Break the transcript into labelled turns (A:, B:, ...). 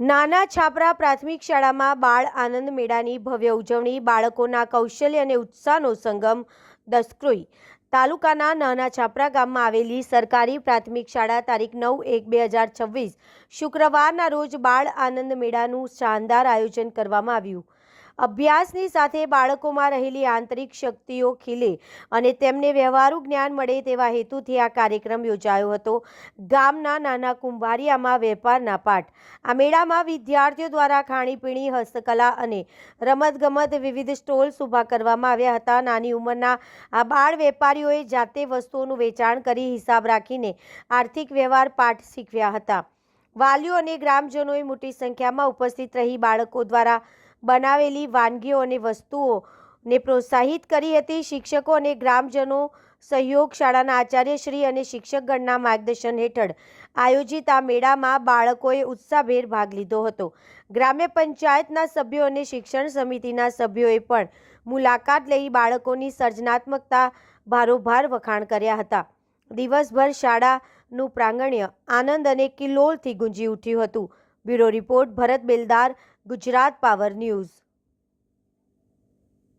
A: નાના છાપરા પ્રાથમિક શાળામાં બાળ આનંદ મેળાની ભવ્ય ઉજવણી, બાળકોના કૌશલ્ય અને ઉત્સાહનો સંગમ દસક્રોઈ. તાલુકાના નાના છાપરા ગામમાં આવેલી સરકારી પ્રાથમિક શાળા તારીખ નવ એક બે હજાર છવ્વીસ શુક્રવારના રોજ બાળ આનંદ મેળાનું શાનદાર આયોજન કરવામાં આવ્યું. અભ્યાસની સાથે બાળકોમાં રહેલી આંતરિક શક્તિઓ ખીલે અને તેમને વ્યવહારુ જ્ઞાન મળે તેવા હેતુથી આ કાર્યક્રમ યોજાયો હતો. ગામના નાના કુંભારિયામાં વેપારના પાઠ. આ મેળામાં વિદ્યાર્થીઓ દ્વારા ખાણીપીણી, હસ્તકલા અને રમતગમત વિવિધ સ્ટોલ્સ ઊભા કરવામાં આવ્યા હતા. નાની ઉંમરના આ બાળ વેપારીઓએ જાતે વસ્તુઓનું વેચાણ કરી હિસાબ રાખીને આર્થિક વ્યવહાર પાઠ શીખવ્યા હતા. વાલીઓ અને ગ્રામજનોએ મોટી સંખ્યામાં ઉપસ્થિત રહી બાળકો દ્વારા બનાવેલી વાનગીઓ અને વસ્તુઓને પ્રોત્સાહિત કરી હતી. શિક્ષકો અને ગ્રામજનો સહયોગ શાળાના આચાર્યશ્રી અને શિક્ષકગણના માર્ગદર્શન હેઠળ આયોજિત આ મેળામાં બાળકોએ ઉત્સાહભેર ભાગ લીધો હતો. ગ્રામ્ય પંચાયતના સભ્યો અને શિક્ષણ સમિતિના સભ્યોએ પણ મુલાકાત લઈ બાળકોની સર્જનાત્મકતા ભારોભાર વખાણ કર્યા હતા. દિવસભર શાળાનું પ્રાંગણ્ય આનંદ અને કિલ્લોલથી ગુંજી ઉઠ્યું હતું. Bureau report, Bharat Beldar Gujarat power news